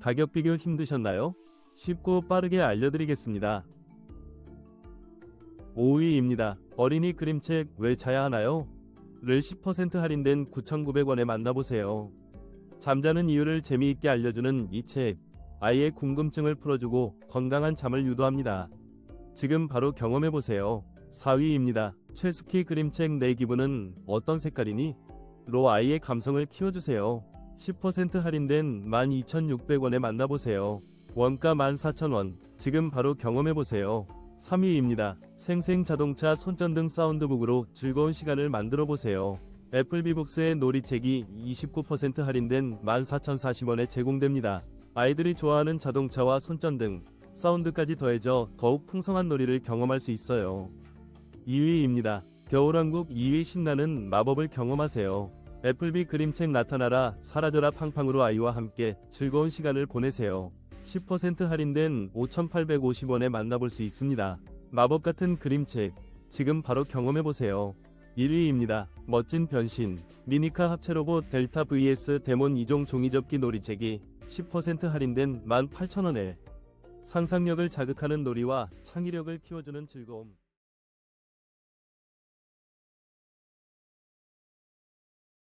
가격 비교 힘드셨나요? 쉽고 빠르게 알려드리겠습니다. 5위입니다. 어린이 그림책 왜 사야 하나요? 를 10% 할인된 9,900원에 만나보세요. 잠자는 이유를 재미있게 알려주는 이 책, 아이의 궁금증을 풀어주고 건강한 잠을 유도합니다. 지금 바로 경험해보세요. 4위입니다. 최숙희 그림책 내 기분은 어떤 색깔이니? 로 아이의 감성을 키워주세요. 10% 할인된 12,600원에 만나보세요. 원가 14,000원. 지금 바로 경험해보세요. 3위입니다. 생생 자동차 손전등 사운드북으로 즐거운 시간을 만들어 보세요. 애플비북스의 놀이책이 29% 할인된 14,040원에 제공됩니다. 아이들이 좋아하는 자동차와 손전등, 사운드까지 더해져 더욱 풍성한 놀이를 경험할 수 있어요. 2위입니다. 겨울왕국 2위 신나는 마법을 경험하세요. 애플비 그림책 나타나라 사라져라 팡팡으로 아이와 함께 즐거운 시간을 보내세요. 10% 할인된 5,850원에 만나볼 수 있습니다. 마법 같은 그림책, 지금 바로 경험해보세요. 1위입니다. 멋진 변신, 미니카 합체 로봇 델타 vs 데몬 2종 종이접기 놀이책이 10% 할인된 18,000원에 상상력을 자극하는 놀이와 창의력을 키워주는 즐거움.